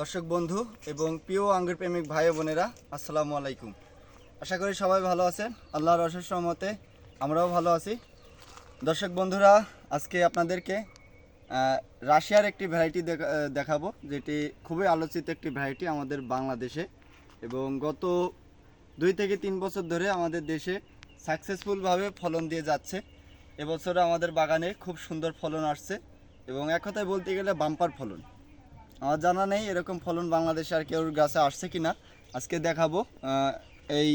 দর্শক বন্ধু এবং প্রিয় আঙ্গুর প্রেমিক ভাই বোনেরা, আসসালামু আলাইকুম। আশা করি সবাই ভালো আছেন। আল্লাহর অশেষ সহমতে আমরাও ভালো আছি। দর্শক বন্ধুরা, আজকে আপনাদেরকে রাশিয়ার একটি ভ্যারাইটি দেখাবো, যেটি খুবই আলোচিত একটি ভ্যারাইটি আমাদের বাংলাদেশে এবং গত দুই থেকে তিন বছর ধরে আমাদের দেশে সাকসেসফুলভাবে ফলন দিয়ে যাচ্ছে। এবছর আমাদের বাগানে খুব সুন্দর ফলন আসছে এবং এক কথায় বলতে গেলে বাম্পার ফলন। আমার জানা নেই এরকম ফলন বাংলাদেশে আর কেউ গাছে আসছে কিনা। আজকে দেখাবো এই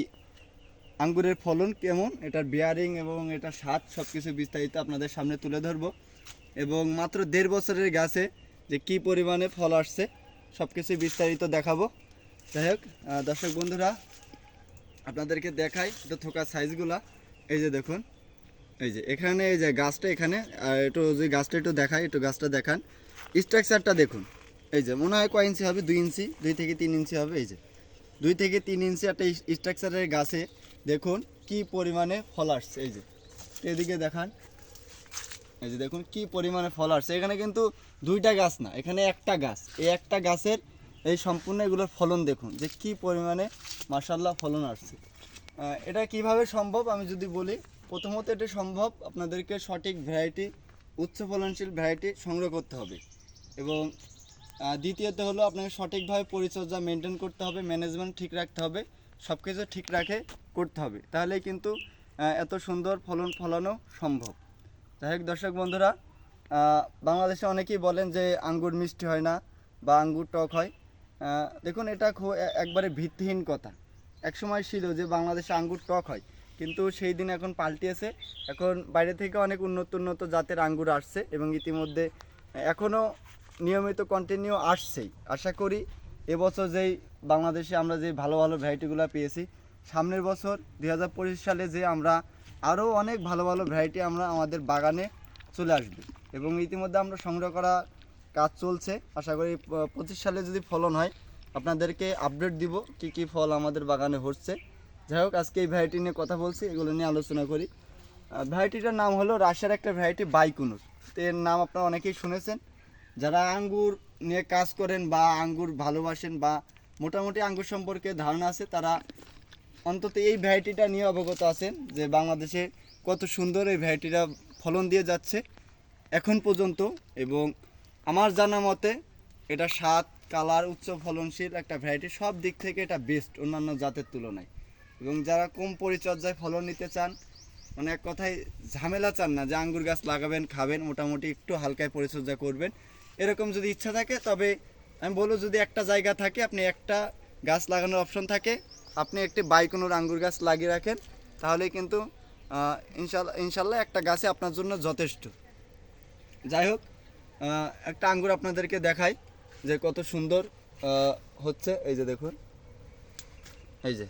আঙ্গুরের ফলন কেমন, এটার বিয়ারিং এবং এটার স্বাদ সব কিছু বিস্তারিত আপনাদের সামনে তুলে ধরবো। এবং মাত্র দেড় বছরের গাছে যে কি পরিমাণে ফল আসছে সব কিছু বিস্তারিত দেখাবো। যাই হোক দর্শক বন্ধুরা, আপনাদেরকে দেখাই একটু থোকা সাইজগুলা। এই যে দেখুন, এই যে এখানে এই যে গাছটা এখানে একটু যে গাছটা একটু দেখাই, একটু গাছটা দেখান। স্ট্রাকচারটা দেখুন। এই যে, মনে হয় কয় ইঞ্চি হবে? দুই ইঞ্চি? দুই থেকে তিন ইঞ্চি হবে, এই যে। দুই থেকে তিন ইঞ্চি একটা স্ট্রাকচারের গাছে দেখুন কি পরিমাণে ফল আসছে, এই যে। এদিকে দেখান। এই যে দেখুন কি পরিমাণে ফল আসছে। এখানে কিন্তু দুইটা গাছ না, এখানে একটা গাছ। এই একটা গাছের এই সম্পূর্ণ এগুলোর ফলন দেখুন, যে কি পরিমাণে মার্শাল্লাহ ফলন আসছে। এটা কীভাবে সম্ভব আমি যদি বলি, প্রথমত এটা সম্ভব আপনাদেরকে সঠিক ভ্যারাইটি উচ্চ ফলনশীল ভ্যারাইটি সংগ্রহ করতে হবে। এবং দ্বিতীয়ত হলো আপনাকে সঠিকভাবে পরিচর্যা মেনটেন করতে হবে ম্যানেজমেন্ট ঠিক রাখতে হবে সব কিছু ঠিক রাখে করতে হবে। তাহলেই কিন্তু এত সুন্দর ফলন ফলানো সম্ভব। যাই হোক দর্শক বন্ধুরা বাংলাদেশে অনেকেই বলেন যে আঙ্গুর মিষ্টি হয় না বা আঙ্গুর টক হয়। দেখুন এটা খুব একবারে ভিত্তিহীন কথা। এক সময় ছিল যে বাংলাদেশে আঙ্গুর টক হয়, কিন্তু সেই দিন এখন পাল্টিয়েছে। এখন বাইরে থেকে অনেক উন্নত উন্নত জাতের আঙ্গুর আসছে এবং ইতিমধ্যে এখনও নিয়মিত কন্টিনিউ আসছেই। আশা করি এবছর যেই বাংলাদেশে আমরা যে ভালো ভালো ভ্যারাইটিগুলো পেয়েছি, সামনের বছর দু হাজার পঁচিশ সালে যে আমরা আরও অনেক ভালো ভালো ভ্যারাইটি আমরা আমাদের বাগানে চলে আসবে এবং ইতিমধ্যে আমরা সংগ্রহ করা কাজ চলছে। আশা করি পঁচিশ সালে যদি ফলন হয়, আপনাদেরকে আপডেট দিব কি কি ফল আমাদের বাগানে হচ্ছে। যাই হোক, আজকে এই ভ্যারাইটি নিয়ে কথা বলছি, এগুলো নিয়ে আলোচনা করি। ভ্যারাইটিটার নাম হলো রাশিয়ার একটা ভ্যারাইটি বাইকুনুর। তো এর নাম আপনারা অনেকেই শুনেছেন। যারা আঙ্গুর নিয়ে কাজ করেন বা আঙ্গুর ভালোবাসেন বা মোটামুটি আঙ্গুর সম্পর্কে ধারণা আছে, তারা অন্তত এই ভ্যারাইটিটা নিয়ে অবগত আছেন যে বাংলাদেশে কত সুন্দর এই ভ্যারাইটিটা ফলন দিয়ে যাচ্ছে এখন পর্যন্ত এবং আমার জানা মতে এটা স্বাদ, কালার, উচ্চ ফলনশীল একটা ভ্যারাইটি সব দিক থেকে এটা বেস্ট অন্যান্য জাতের তুলনায়। এবং যারা কম পরিচর্যায় ফলন নিতে চান মানে এক কথায় ঝামেলা চান না যে আঙ্গুর গাছ লাগাবেন, খাবেন, মোটামুটি একটু হালকায় পরিচর্যা করবেন। এরকম যদি ইচ্ছা থাকে, তবে আমি বলব যদি একটা জায়গা থাকে, আপনি একটা গাছ লাগানোর অপশন থাকে, আপনি একটি বাইকোনোর আঙ্গুর গাছ লাগিয়ে রাখেন তাহলে কিন্তু ইনশাল্লাহ ইনশাল্লাহ একটা গাছে আপনার জন্য যথেষ্ট। যাই হোক একটা আঙ্গুর আপনাদেরকে দেখাই যে কত সুন্দর হচ্ছে। এই যে দেখুন, এই যে।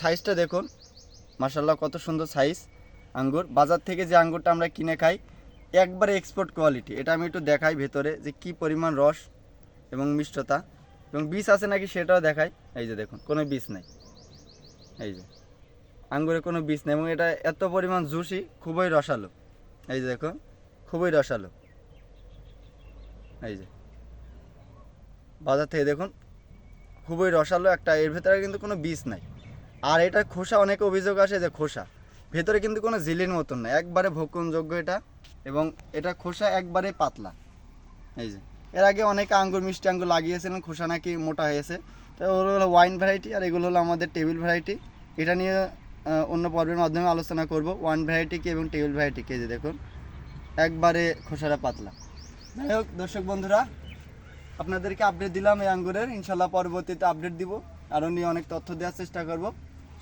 সাইজটা দেখুন মাসাল্লাহ কত সুন্দর সাইজ আঙ্গুর। বাজার থেকে যে আঙ্গুরটা আমরা কিনে খাই একবারে এক্সপোর্ট কোয়ালিটি এটা আমি একটু দেখাই ভেতরে যে কি পরিমাণ রস এবং মিষ্টতা। এবং বীজ আছে নাকি সেটাও দেখাই। এই যে দেখুন, কোনো বীজ নাই। এই যে, আঙ্গুরে কোনো বীজ নেই। এবং এটা এত পরিমাণ জুসি, খুবই রসালো। এই যে দেখুন, খুবই রসালো। এই যে, বাজার থেকে দেখুন, খুবই রসালো একটা। এর ভেতরে কিন্তু কোনো বীজ নাই। আর এটা খোসা, অনেক অভিযোগ আসে যে খোসা। ভেতরে কিন্তু কোনো জিলির মতন না, একবারে ভক্ষণযোগ্য এটা এবং এটা খোসা একবারে পাতলা। এই যে, এর আগে অনেকে আঙ্গুর মিষ্টি আঙ্গুর লাগিয়েছিলেন, খোসা নাকি মোটা হয়েছে। তো ওগুলো হলো ওয়াইন ভ্যারাইটি আর এগুলো হলো আমাদের টেবিল ভ্যারাইটি এটা নিয়ে অন্য পর্বের মাধ্যমে আলোচনা করব। ওয়ান ভ্যারাইটি কি এবং টেবিল ভ্যারাইটি কে যে দেখুন, একবারে খোসাটা পাতলা। যাই হোক, দর্শক বন্ধুরা, আপনাদেরকে আপডেট দিলাম এই আঙ্গুরের। ইনশাল্লাহ পরবর্তীতে আপডেট দিব। আরও নিয়ে অনেক তথ্য দেওয়ার চেষ্টা করব।